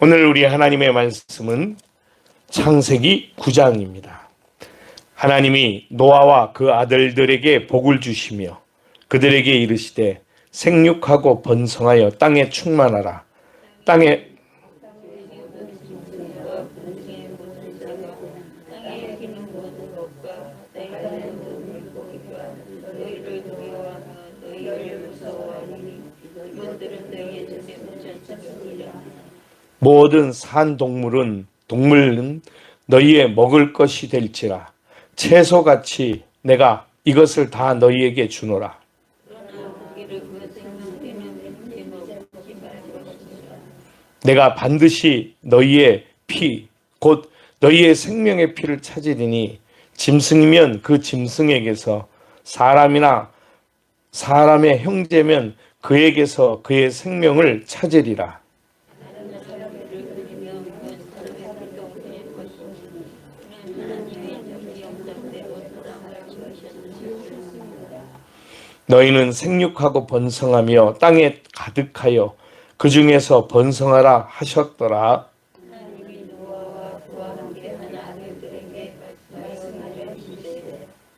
오늘 우리 하나님의 말씀은 창세기 9장입니다. 하나님이 노아와 그 아들들에게 복을 주시며 그들에게 이르시되 생육하고 번성하여 땅에 충만하라. 땅에 모든 산 동물은 동물은 너희의 먹을 것이 될지라 채소같이 내가 이것을 다 너희에게 주노라. 내가 반드시 너희의 피, 곧 너희의 생명의 피를 찾으리니 짐승이면 그 짐승에게서 사람이나 사람의 형제면 그에게서 그의 생명을 찾으리라. 너희는 생육하고 번성하며 땅에 가득하여 그 중에서 번성하라 하셨더라.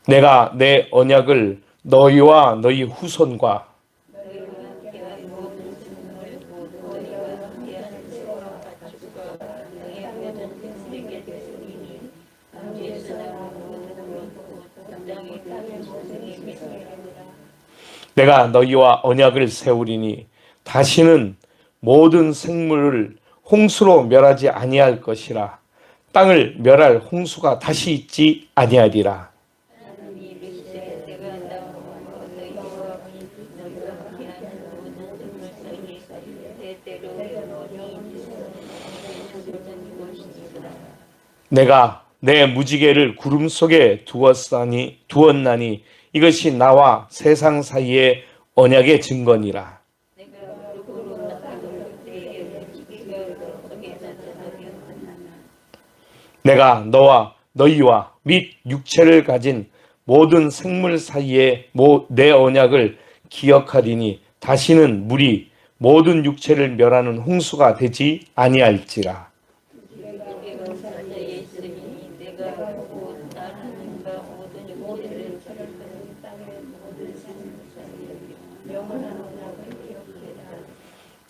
내가 내 언약을 너희와 너희 후손과 내가 너희와 언약을 세우리니 다시는 모든 생물을 홍수로 멸하지 아니할 것이라. 땅을 멸할 홍수가 다시 있지 아니하리라. 내가 내 무지개를 구름 속에 두었사니 두었나니 이것이 나와 세상 사이의 언약의 증거니라. 내가 너와 너희와 및 육체를 가진 모든 생물 사이에 내 언약을 기억하리니 다시는 물이 모든 육체를 멸하는 홍수가 되지 아니할지라.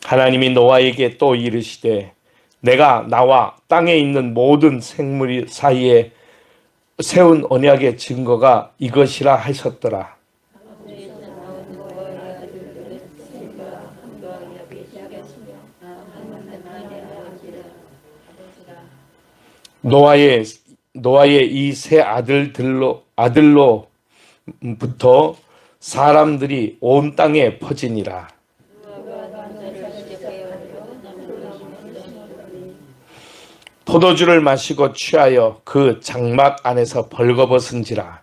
하나님이 노아에게 또 이르시되 내가 나와 땅에 있는 모든 생물 사이에 세운 언약의 증거가 이것이라 하셨더라. 노아의 노아의 이 세 아들들로 아들로부터 사람들이 온 땅에 퍼지니라. 포도주를 마시고 취하여 그 장막 안에서 벌거벗은지라.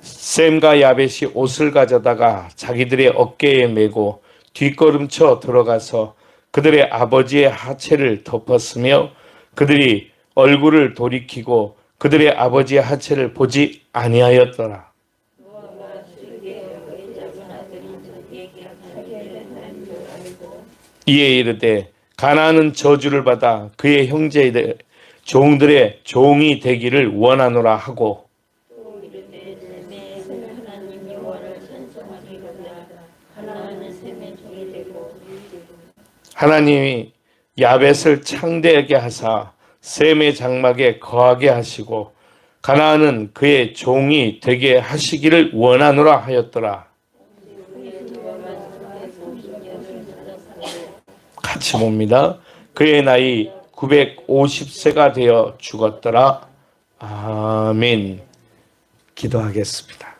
샘과 야벳이 옷을 가져다가 자기들의 어깨에 메고 뒷걸음쳐 들어가서 그들의 아버지의 하체를 덮었으며 그들이 얼굴을 돌이키고 그들의 아버지의 하체를 보지 아니하였더라. 이에 이르되 가나안은 저주를 받아 그의 형제들 종들의 종이 되기를 원하노라 하고 하나님이 야벳을 창대하게 하사 셈의 장막에 거하게 하시고 가나안은 그의 종이 되게 하시기를 원하노라 하였더라. 같이 봅니다. 그의 나이 950세가 되어 죽었더라. 아멘. 기도하겠습니다.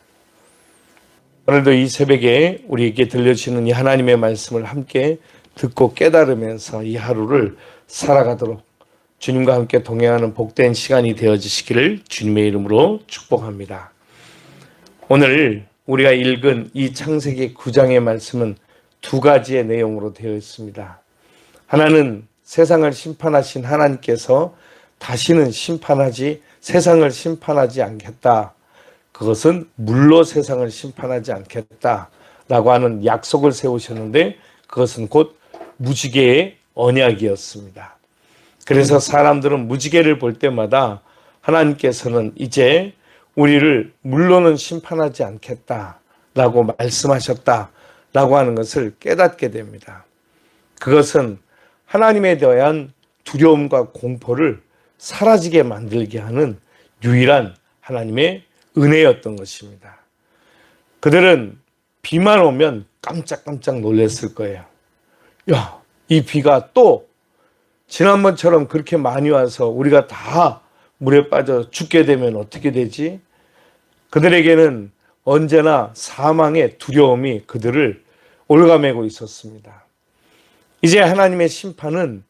오늘도 이 새벽에 우리에게 들려주시는 이 하나님의 말씀을 함께 듣고 깨달으면서 이 하루를 살아가도록 주님과 함께 동행하는 복된 시간이 되어지시기를 주님의 이름으로 축복합니다. 오늘 우리가 읽은 이 창세기 9장의 말씀은 두 가지의 내용으로 되어 있습니다. 하나는 세상을 심판하신 하나님께서 다시는 심판하지 세상을 심판하지 않겠다. 그것은 물로 세상을 심판하지 않겠다라고 하는 약속을 세우셨는데 그것은 곧 무지개의 언약이었습니다. 그래서 사람들은 무지개를 볼 때마다 하나님께서는 이제 우리를 물로는 심판하지 않겠다라고 말씀하셨다라고 하는 것을 깨닫게 됩니다. 그것은 하나님에 대한 두려움과 공포를 사라지게 만들게 하는 유일한 하나님의 은혜였던 것입니다. 그들은 비만 오면 깜짝깜짝 놀랐을 거예요. 야, 이 비가 또 지난번처럼 그렇게 많이 와서 우리가 다 물에 빠져 죽게 되면 어떻게 되지? 그들에게는 언제나 사망의 두려움이 그들을 올가매고 있었습니다. 이제 하나님의 심판은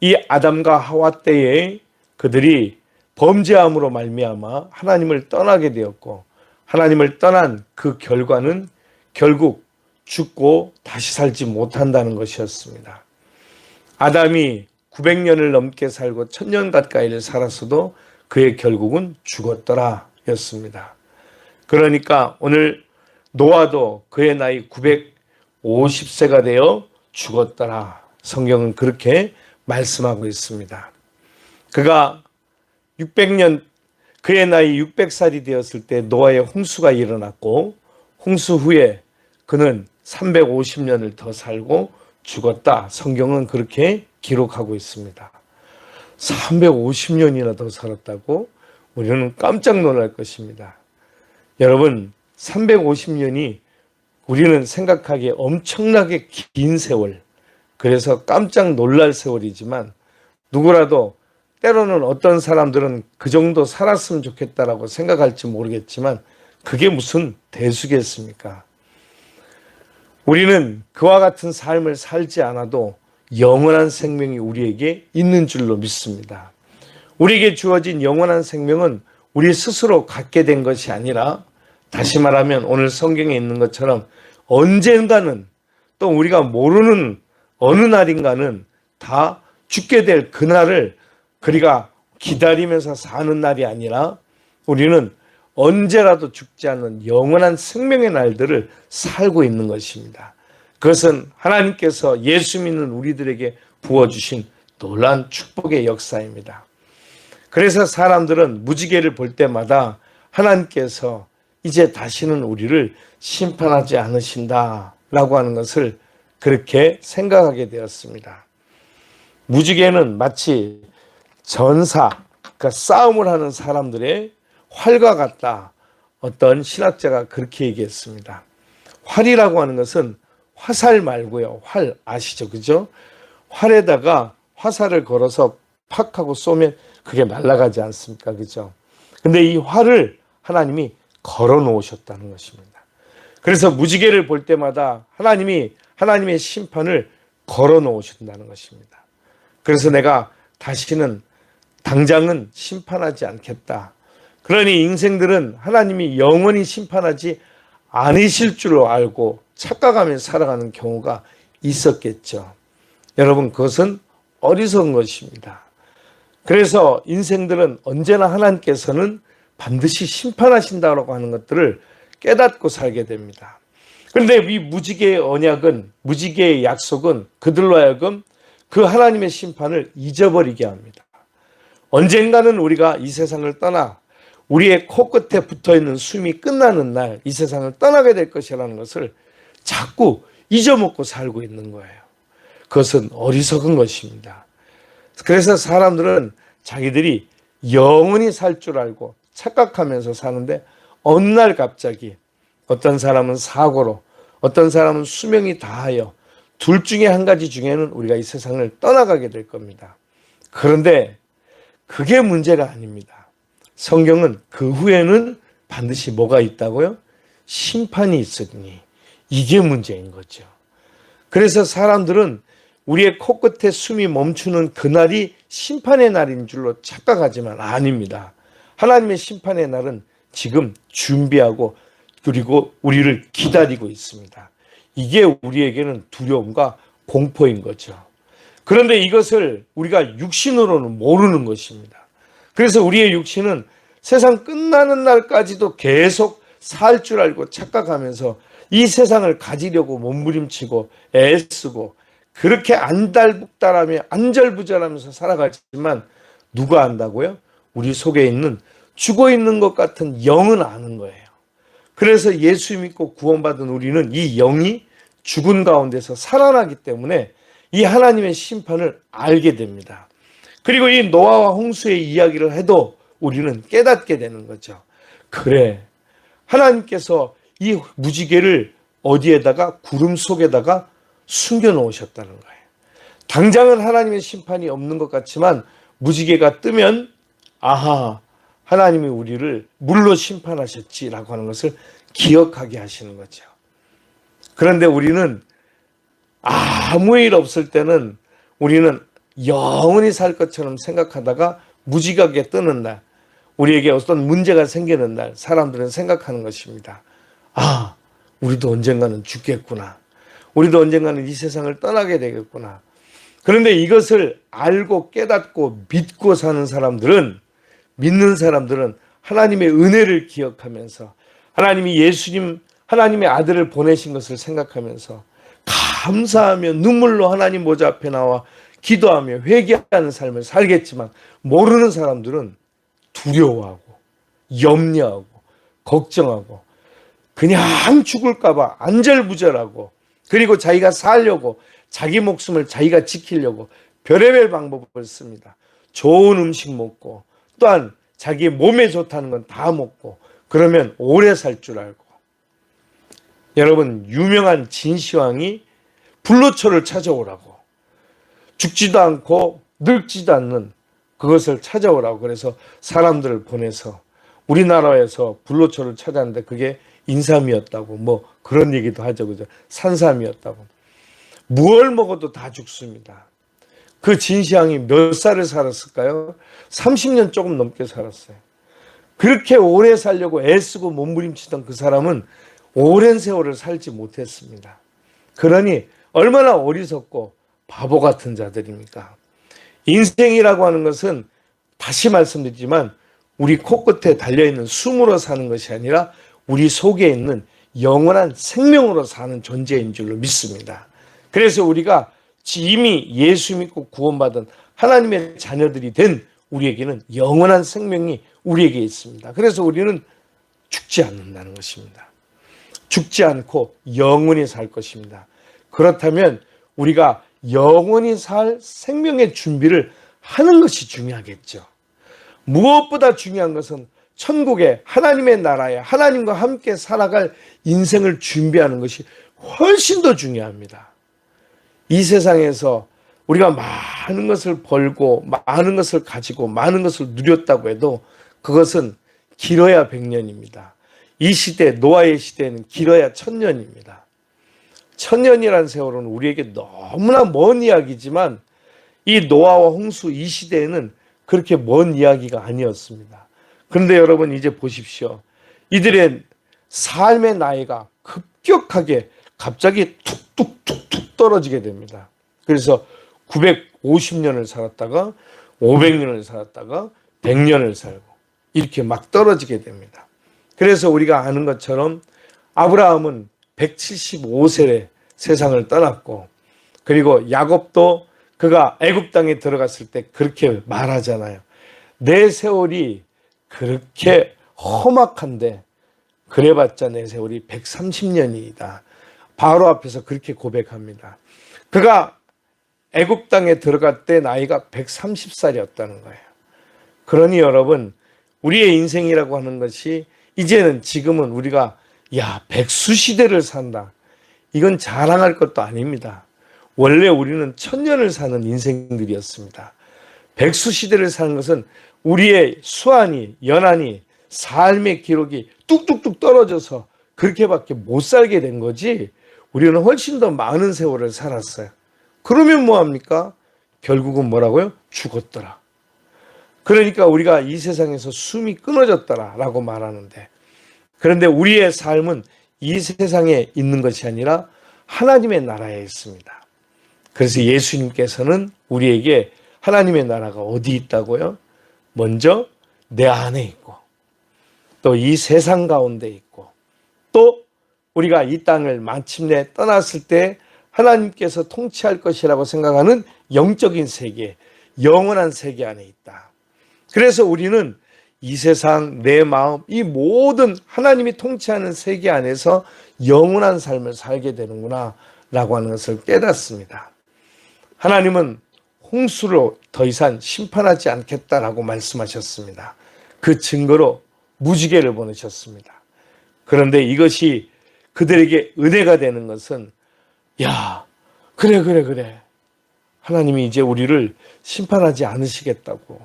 이 아담과 하와 때에 그들이 범죄함으로 말미암아 하나님을 떠나게 되었고 하나님을 떠난 그 결과는 결국 죽고 다시 살지 못한다는 것이었습니다. 아담이 900년을 넘게 살고 1000년 가까이를 살았어도 그의 결국은 죽었더라 였습니다. 그러니까 오늘 노아도 그의 나이 950세가 되어 죽었더라. 성경은 그렇게 말씀하고 있습니다. 그가 600년 그의 나이 600살이 되었을 때 노아의 홍수가 일어났고 홍수 후에 그는 350년을 더 살고 죽었다. 성경은 그렇게 기록하고 있습니다. 350년이나 더 살았다고 우리는 깜짝 놀랄 것입니다. 여러분, 350년이 우리는 생각하기에 엄청나게 긴 세월, 그래서 깜짝 놀랄 세월이지만 누구라도 때로는 어떤 사람들은 그 정도 살았으면 좋겠다라고 생각할지 모르겠지만 그게 무슨 대수겠습니까? 우리는 그와 같은 삶을 살지 않아도 영원한 생명이 우리에게 있는 줄로 믿습니다. 우리에게 주어진 영원한 생명은 우리 스스로 갖게 된 것이 아니라 다시 말하면 오늘 성경에 있는 것처럼 언젠가는 또 우리가 모르는 어느 날인가는 다 죽게 될 그날을 그리가 기다리면서 사는 날이 아니라 우리는 언제라도 죽지 않는 영원한 생명의 날들을 살고 있는 것입니다. 그것은 하나님께서 예수 믿는 우리들에게 부어주신 놀란 축복의 역사입니다. 그래서 사람들은 무지개를 볼 때마다 하나님께서 이제 다시는 우리를 심판하지 않으신다 라고 하는 것을 그렇게 생각하게 되었습니다. 무지개는 마치 전사, 그러니까 싸움을 하는 사람들의 활과 같다. 어떤 신학자가 그렇게 얘기했습니다. 활이라고 하는 것은 화살 말고요. 활 아시죠? 그죠? 활에다가 화살을 걸어서 팍 하고 쏘면 그게 날아가지 않습니까? 그죠? 근데 이 활을 하나님이 걸어 놓으셨다는 것입니다. 그래서 무지개를 볼 때마다 하나님이 하나님의 심판을 걸어 놓으신다는 것입니다. 그래서 내가 다시는 당장은 심판하지 않겠다. 그러니 인생들은 하나님이 영원히 심판하지 않으실 줄 알고 착각하며 살아가는 경우가 있었겠죠. 여러분, 그것은 어리석은 것입니다. 그래서 인생들은 언제나 하나님께서는 반드시 심판하신다고 하는 것들을 깨닫고 살게 됩니다. 그런데 이 무지개의 언약은, 무지개의 약속은 그들로 하여금 그 하나님의 심판을 잊어버리게 합니다. 언젠가는 우리가 이 세상을 떠나 우리의 코끝에 붙어 있는 숨이 끝나는 날 이 세상을 떠나게 될 것이라는 것을 자꾸 잊어먹고 살고 있는 거예요. 그것은 어리석은 것입니다. 그래서 사람들은 자기들이 영원히 살 줄 알고 착각하면서 사는데 어느 날 갑자기 어떤 사람은 사고로 어떤 사람은 수명이 다하여 둘 중에 한 가지 중에는 우리가 이 세상을 떠나가게 될 겁니다. 그런데 그게 문제가 아닙니다. 성경은 그 후에는 반드시 뭐가 있다고요? 심판이 있으니 이게 문제인 거죠. 그래서 사람들은 우리의 코끝에 숨이 멈추는 그날이 심판의 날인 줄로 착각하지만 아닙니다. 하나님의 심판의 날은 지금 준비하고 그리고 우리를 기다리고 있습니다. 이게 우리에게는 두려움과 공포인 거죠. 그런데 이것을 우리가 육신으로는 모르는 것입니다. 그래서 우리의 육신은 세상 끝나는 날까지도 계속 살 줄 알고 착각하면서 이 세상을 가지려고 몸부림치고 애쓰고 그렇게 안달복달하며 안절부절하면서 살아가지만 누가 안다고요? 우리 속에 있는 죽어 있는 것 같은 영은 아는 거예요. 그래서 예수 믿고 구원받은 우리는 이 영이 죽은 가운데서 살아나기 때문에 이 하나님의 심판을 알게 됩니다. 그리고 이 노아와 홍수의 이야기를 해도 우리는 깨닫게 되는 거죠. 그래. 하나님께서 이 무지개를 어디에다가 구름 속에다가 숨겨 놓으셨다는 거예요. 당장은 하나님의 심판이 없는 것 같지만 무지개가 뜨면 아하 하나님이 우리를 물로 심판하셨지라고 하는 것을 기억하게 하시는 거죠. 그런데 우리는 아무 일 없을 때는 우리는 영원히 살 것처럼 생각하다가 무지각에 뜨는 날, 우리에게 어떤 문제가 생기는 날, 사람들은 생각하는 것입니다. 아, 우리도 언젠가는 죽겠구나. 우리도 언젠가는 이 세상을 떠나게 되겠구나. 그런데 이것을 알고 깨닫고 믿고 사는 사람들은, 믿는 사람들은 하나님의 은혜를 기억하면서 하나님이 예수님, 하나님의 아들을 보내신 것을 생각하면서 감사하며 눈물로 하나님 모자 앞에 나와 기도하며 회개하는 삶을 살겠지만 모르는 사람들은 두려워하고 염려하고 걱정하고 그냥 죽을까봐 안절부절하고 그리고 자기가 살려고 자기 목숨을 자기가 지키려고 별의별 방법을 씁니다. 좋은 음식 먹고 또한 자기 몸에 좋다는 건 다 먹고 그러면 오래 살 줄 알고. 여러분 유명한 진시황이 불로초를 찾아오라고. 죽지도 않고 늙지도 않는 그것을 찾아오라고. 그래서 사람들을 보내서 우리나라에서 불로초를 찾았는데 그게 인삼이었다고. 뭐 그런 얘기도 하죠. 그죠? 산삼이었다고. 무얼 먹어도 다 죽습니다 그 진시황이 몇 살을 살았을까요 30년 조금 넘게 살았어요 그렇게 오래 살려고 애쓰고 몸부림치던 그 사람은 오랜 세월을 살지 못했습니다 그러니 얼마나 어리석고 바보 같은 자들입니까? 인생이라고 하는 것은 다시 말씀드리지만 우리 코끝에 달려있는 숨으로 사는 것이 아니라 우리 속에 있는 영원한 생명으로 사는 존재인 줄로 믿습니다. 그래서 우리가 이미 예수 믿고 구원받은 하나님의 자녀들이 된 우리에게는 영원한 생명이 우리에게 있습니다. 그래서 우리는 죽지 않는다는 것입니다. 죽지 않고 영원히 살 것입니다. 그렇다면 우리가 영원히 살 생명의 준비를 하는 것이 중요하겠죠. 무엇보다 중요한 것은 천국에 하나님의 나라에 하나님과 함께 살아갈 인생을 준비하는 것이 훨씬 더 중요합니다. 이 세상에서 우리가 많은 것을 벌고 많은 것을 가지고 많은 것을 누렸다고 해도 그것은 길어야 백년입니다. 이 시대 노아의 시대는 길어야 천년입니다. 천년이라는 세월은 우리에게 너무나 먼 이야기지만 이 노아와 홍수 이 시대에는 그렇게 먼 이야기가 아니었습니다. 그런데 여러분 이제 보십시오. 이들의 삶의 나이가 급격하게 갑자기 툭툭툭 툭 떨어지게 됩니다. 그래서 950년을 살았다가 500년을 살았다가 100년을 살고 이렇게 막 떨어지게 됩니다. 그래서 우리가 아는 것처럼 아브라함은 175세에 세상을 떠났고 그리고 야곱도 그가 애굽 땅에 들어갔을 때 그렇게 말하잖아요. 내 세월이 그렇게 험악한데 그래봤자 내 세월이 130년이다. 바로 앞에서 그렇게 고백합니다. 그가 애굽 땅에 들어갈 때 나이가 130살이었다는 거예요. 그러니 여러분 우리의 인생이라고 하는 것이 이제는 지금은 우리가 야, 백수 시대를 산다. 이건 자랑할 것도 아닙니다. 원래 우리는 천년을 사는 인생들이었습니다. 백수 시대를 사는 것은 우리의 수완이, 연한이, 삶의 기록이 뚝뚝뚝 떨어져서 그렇게밖에 못 살게 된 거지, 우리는 훨씬 더 많은 세월을 살았어요. 그러면 뭐합니까? 결국은 뭐라고요? 죽었더라. 그러니까 우리가 이 세상에서 숨이 끊어졌더라 라고 말하는데 그런데 우리의 삶은 이 세상에 있는 것이 아니라 하나님의 나라에 있습니다. 그래서 예수님께서는 우리에게 하나님의 나라가 어디 있다고요? 먼저 내 안에 있고 또 이 세상 가운데 있고 또 우리가 이 땅을 마침내 떠났을 때 하나님께서 통치할 것이라고 생각하는 영적인 세계, 영원한 세계 안에 있다. 그래서 우리는 이 세상, 내 마음, 이 모든 하나님이 통치하는 세계 안에서 영원한 삶을 살게 되는구나 라고 하는 것을 깨닫습니다. 하나님은 홍수로 더 이상 심판하지 않겠다라고 말씀하셨습니다. 그 증거로 무지개를 보내셨습니다. 그런데 이것이 그들에게 은혜가 되는 것은 야, 그래, 그래, 그래. 하나님이 이제 우리를 심판하지 않으시겠다고.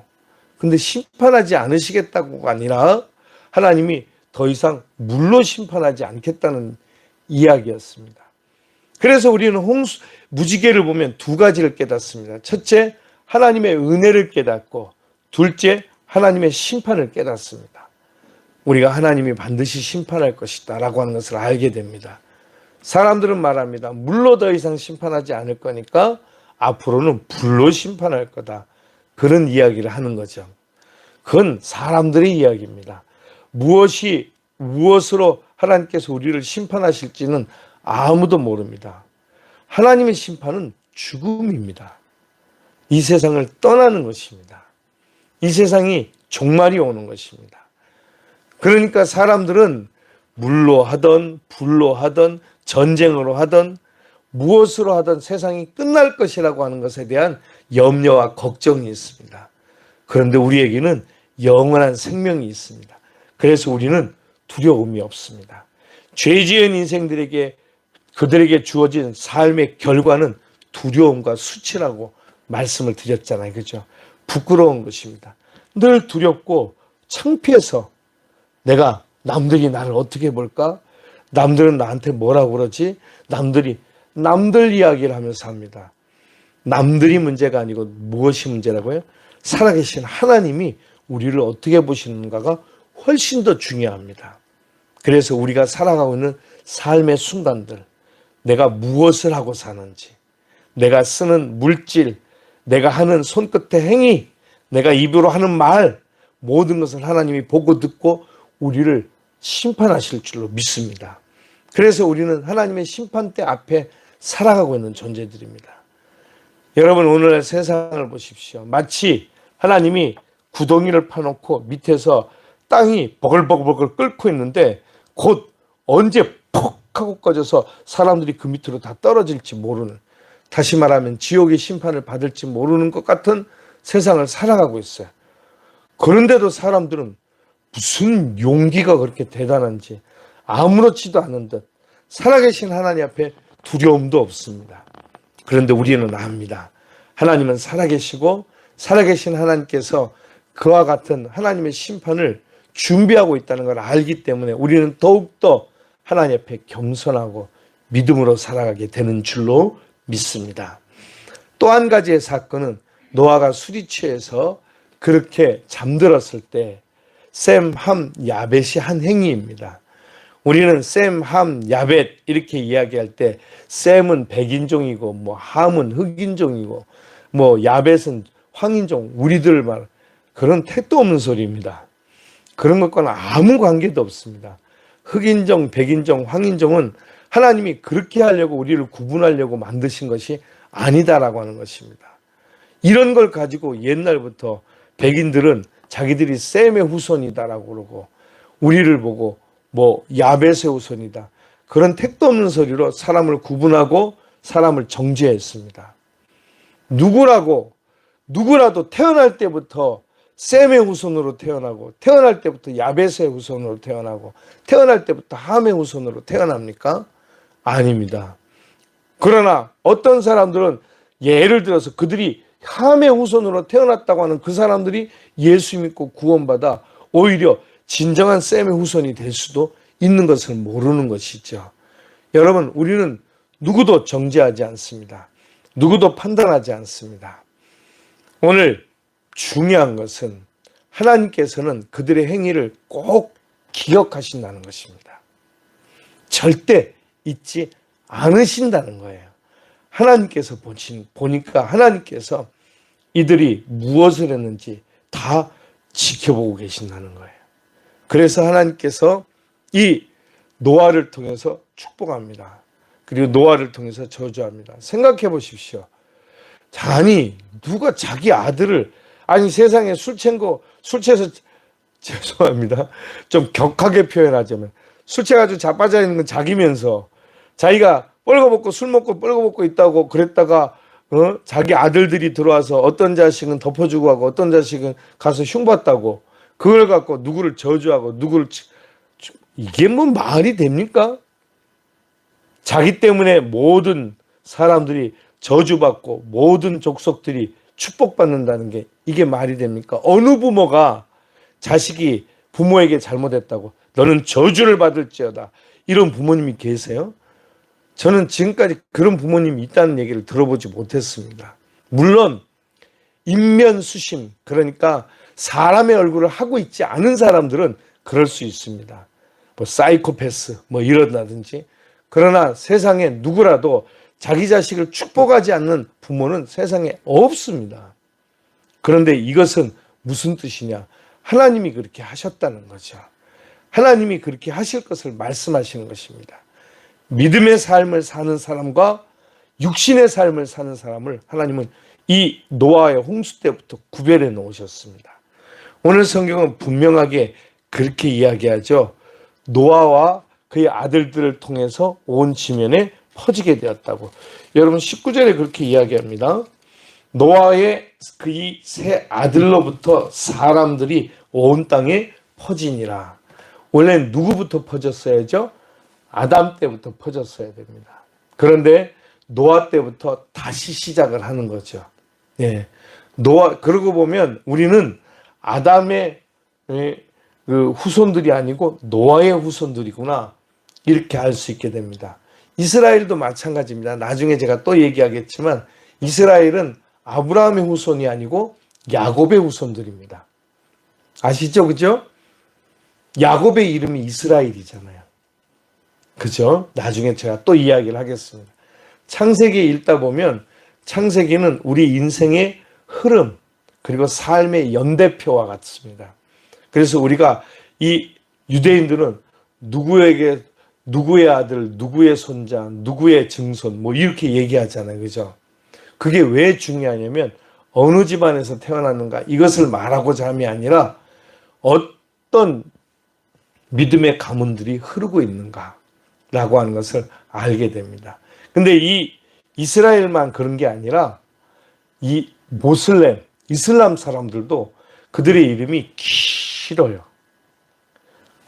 근데 심판하지 않으시겠다고가 아니라 하나님이 더 이상 물로 심판하지 않겠다는 이야기였습니다. 그래서 우리는 홍수, 무지개를 보면 두 가지를 깨닫습니다. 첫째, 하나님의 은혜를 깨닫고, 둘째, 하나님의 심판을 깨닫습니다. 우리가 하나님이 반드시 심판할 것이다 라고 하는 것을 알게 됩니다. 사람들은 말합니다. 물로 더 이상 심판하지 않을 거니까 앞으로는 불로 심판할 거다. 그런 이야기를 하는 거죠. 그건 사람들의 이야기입니다. 무엇이 무엇으로 하나님께서 우리를 심판하실지는 아무도 모릅니다. 하나님의 심판은 죽음입니다. 이 세상을 떠나는 것입니다. 이 세상이 종말이 오는 것입니다. 그러니까 사람들은 물로 하던 불로 하던 전쟁으로 하던 무엇으로 하던 세상이 끝날 것이라고 하는 것에 대한 염려와 걱정이 있습니다. 그런데 우리에게는 영원한 생명이 있습니다. 그래서 우리는 두려움이 없습니다. 죄 지은 인생들에게 그들에게 주어진 삶의 결과는 두려움과 수치라고 말씀을 드렸잖아요. 그죠? 부끄러운 것입니다. 늘 두렵고 창피해서 내가 남들이 나를 어떻게 볼까? 남들은 나한테 뭐라고 그러지? 남들이 남들 이야기를 하면서 삽니다. 남들이 문제가 아니고 무엇이 문제라고요? 살아계신 하나님이 우리를 어떻게 보시는가가 훨씬 더 중요합니다. 그래서 우리가 살아가고 있는 삶의 순간들, 내가 무엇을 하고 사는지, 내가 쓰는 물질, 내가 하는 손끝의 행위, 내가 입으로 하는 말, 모든 것을 하나님이 보고 듣고 우리를 심판하실 줄로 믿습니다. 그래서 우리는 하나님의 심판대 앞에 살아가고 있는 존재들입니다. 여러분 오늘날 세상을 보십시오. 마치 하나님이 구덩이를 파놓고 밑에서 땅이 버글버글버글 끓고 있는데 곧 언제 퍽 하고 꺼져서 사람들이 그 밑으로 다 떨어질지 모르는 다시 말하면 지옥의 심판을 받을지 모르는 것 같은 세상을 살아가고 있어요. 그런데도 사람들은 무슨 용기가 그렇게 대단한지 아무렇지도 않은 듯 살아계신 하나님 앞에 두려움도 없습니다. 그런데 우리는 압니다. 하나님은 살아계시고 살아계신 하나님께서 그와 같은 하나님의 심판을 준비하고 있다는 걸 알기 때문에 우리는 더욱더 하나님 앞에 겸손하고 믿음으로 살아가게 되는 줄로 믿습니다. 또 한 가지의 사건은 노아가 술이 취해서 그렇게 잠들었을 때 샘, 함, 야벳이 한 행위입니다. 우리는 샘, 함, 야벳 이렇게 이야기할 때 샘은 백인종이고 뭐 함은 흑인종이고 뭐 야벳은 황인종 우리들 말 그런 택도 없는 소리입니다. 그런 것과는 아무 관계도 없습니다. 흑인종, 백인종, 황인종은 하나님이 그렇게 하려고 우리를 구분하려고 만드신 것이 아니다라고 하는 것입니다. 이런 걸 가지고 옛날부터 백인들은 자기들이 셈의 후손이다라고 그러고 우리를 보고 뭐 야벳의 후손이다. 그런 택도 없는 소리로 사람을 구분하고 사람을 정죄했습니다. 누구라고 누구라도 태어날 때부터 셈의 후손으로 태어나고 태어날 때부터 야벳의 후손으로 태어나고 태어날 때부터 함의 후손으로 태어납니까? 아닙니다. 그러나 어떤 사람들은 예를 들어서 그들이 함의 후손으로 태어났다고 하는 그 사람들이 예수 믿고 구원받아 오히려 진정한 셈의 후손이 될 수도 있는 것을 모르는 것이죠. 여러분, 우리는 누구도 정죄하지 않습니다. 누구도 판단하지 않습니다. 오늘 중요한 것은 하나님께서는 그들의 행위를 꼭 기억하신다는 것입니다. 절대 잊지 않으신다는 거예요. 하나님께서 보신, 보니까 하나님께서 이들이 무엇을 했는지 다 지켜보고 계신다는 거예요. 그래서 하나님께서 이 노아를 통해서 축복합니다. 그리고 노아를 통해서 저주합니다. 생각해 보십시오. 자, 아니 누가 자기 아들을 아니 세상에 술 취한 거술 취해서 죄송합니다. 좀 격하게 표현하자면 술 취해가지고 자빠져 있는 건 자기면서 자기가 뻘거벗고 술 먹고 뻘거벗고 있다고 그랬다가 어? 자기 아들들이 들어와서 어떤 자식은 덮어주고 하고 어떤 자식은 가서 흉봤다고 그걸 갖고 누구를 저주하고 누구를 치- 이게 뭐 말이 됩니까? 자기 때문에 모든 사람들이 저주받고 모든 족속들이 축복받는다는 게 이게 말이 됩니까? 어느 부모가 자식이 부모에게 잘못했다고 너는 저주를 받을지어다 이런 부모님이 계세요? 저는 지금까지 그런 부모님이 있다는 얘기를 들어보지 못했습니다. 물론 인면수심 그러니까 사람의 얼굴을 하고 있지 않은 사람들은 그럴 수 있습니다. 뭐 사이코패스 뭐 이런다든지 그러나 세상에 누구라도 자기 자식을 축복하지 않는 부모는 세상에 없습니다. 그런데 이것은 무슨 뜻이냐? 하나님이 그렇게 하셨다는 거죠. 하나님이 그렇게 하실 것을 말씀하시는 것입니다. 믿음의 삶을 사는 사람과 육신의 삶을 사는 사람을 하나님은 이 노아의 홍수 때부터 구별해 놓으셨습니다. 오늘 성경은 분명하게 그렇게 이야기하죠. 노아와 그의 아들들을 통해서 온 지면에 퍼지게 되었다고. 여러분 19절에 그렇게 이야기합니다. 노아의 그이세 아들로부터 사람들이 온 땅에 퍼지니라. 원래 누구부터 퍼졌어야죠? 아담 때부터 퍼졌어야 됩니다. 그런데 노아 때부터 다시 시작을 하는 거죠. 예. 노아 그러고 보면 우리는 아담의 예, 그 후손들이 아니고 노아의 후손들이구나 이렇게 알 수 있게 됩니다. 이스라엘도 마찬가지입니다. 나중에 제가 또 얘기하겠지만 이스라엘은 아브라함의 후손이 아니고 야곱의 후손들입니다. 아시죠? 그죠? 야곱의 이름이 이스라엘이잖아요. 그죠? 나중에 제가 또 이야기를 하겠습니다. 창세기 읽다 보면 창세기는 우리 인생의 흐름 그리고 삶의 연대표와 같습니다. 그래서 우리가 이 유대인들은 누구에게 누구의 아들, 누구의 손자, 누구의 증손 뭐 이렇게 얘기하잖아요. 그죠? 그게 왜 중요하냐면 어느 집안에서 태어났는가 이것을 말하고자 함이 아니라 어떤 믿음의 가문들이 흐르고 있는가 라고 하는 것을 알게 됩니다. 근데 이 이스라엘만 그런 게 아니라 이 모슬렘, 이슬람 사람들도 그들의 이름이 길어요.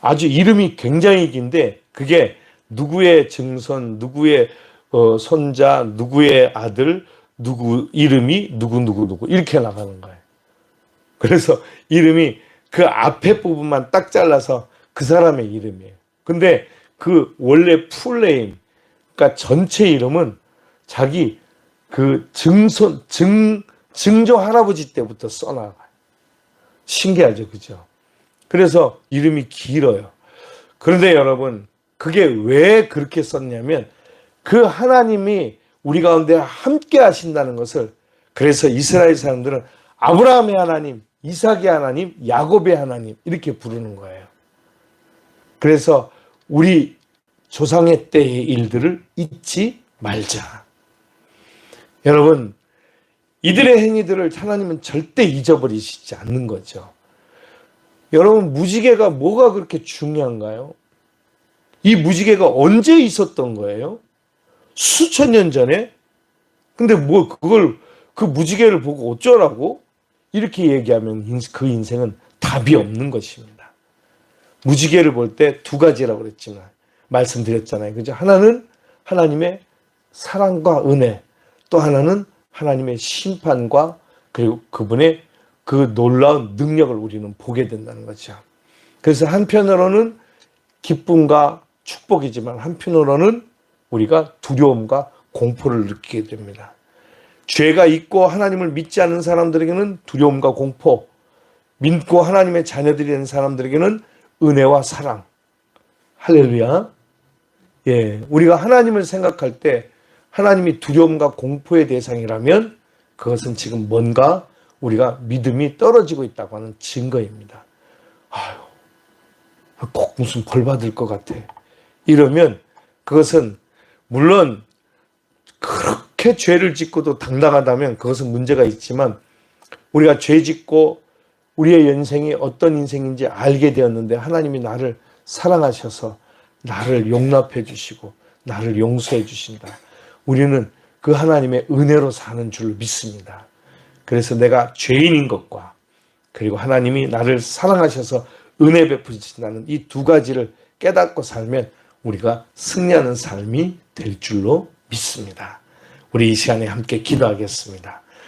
아주 이름이 굉장히 긴데 그게 누구의 증손, 누구의 어, 손자, 누구의 아들, 누구 이름이 누구 누구 누구 이렇게 나가는 거예요. 그래서 이름이 그 앞에 부분만 딱 잘라서 그 사람의 이름이에요. 근데 그 원래 풀네임, 그러니까 전체 이름은 자기 그 증손 증 증조 할아버지 때부터 써나가요. 신기하죠, 그죠? 그래서 이름이 길어요. 그런데 여러분, 그게 왜 그렇게 썼냐면 그 하나님이 우리 가운데 함께 하신다는 것을 그래서 이스라엘 사람들은 아브라함의 하나님, 이삭의 하나님, 야곱의 하나님 이렇게 부르는 거예요. 그래서 우리 조상의 때의 일들을 잊지 말자. 여러분, 이들의 행위들을 하나님은 절대 잊어버리시지 않는 거죠. 여러분, 무지개가 뭐가 그렇게 중요한가요? 이 무지개가 언제 있었던 거예요? 수천 년 전에? 근데 뭐 그걸 그 무지개를 보고 어쩌라고? 이렇게 얘기하면 그 인생은 답이 없는 것입니다. 무지개를 볼 때 두 가지라고 그랬지만 말씀드렸잖아요. 그죠? 하나는 하나님의 사랑과 은혜, 또 하나는 하나님의 심판과 그리고 그분의 그 놀라운 능력을 우리는 보게 된다는 거죠. 그래서 한편으로는 기쁨과 축복이지만 한편으로는 우리가 두려움과 공포를 느끼게 됩니다. 죄가 있고 하나님을 믿지 않는 사람들에게는 두려움과 공포, 믿고 하나님의 자녀들이 된 사람들에게는 은혜와 사랑. 할렐루야. 예, 우리가 하나님을 생각할 때 하나님이 두려움과 공포의 대상이라면 그것은 지금 뭔가 우리가 믿음이 떨어지고 있다고 하는 증거입니다. 아유, 꼭 무슨 벌 받을 것 같아. 이러면 그것은 물론 그렇게 죄를 짓고도 당당하다면 그것은 문제가 있지만 우리가 죄 짓고 우리의 인생이 어떤 인생인지 알게 되었는데 하나님이 나를 사랑하셔서 나를 용납해 주시고 나를 용서해 주신다. 우리는 그 하나님의 은혜로 사는 줄 믿습니다. 그래서 내가 죄인인 것과 그리고 하나님이 나를 사랑하셔서 은혜 베푸신다는 이 두 가지를 깨닫고 살면 우리가 승리하는 삶이 될 줄로 믿습니다. 우리 이 시간에 함께 기도하겠습니다.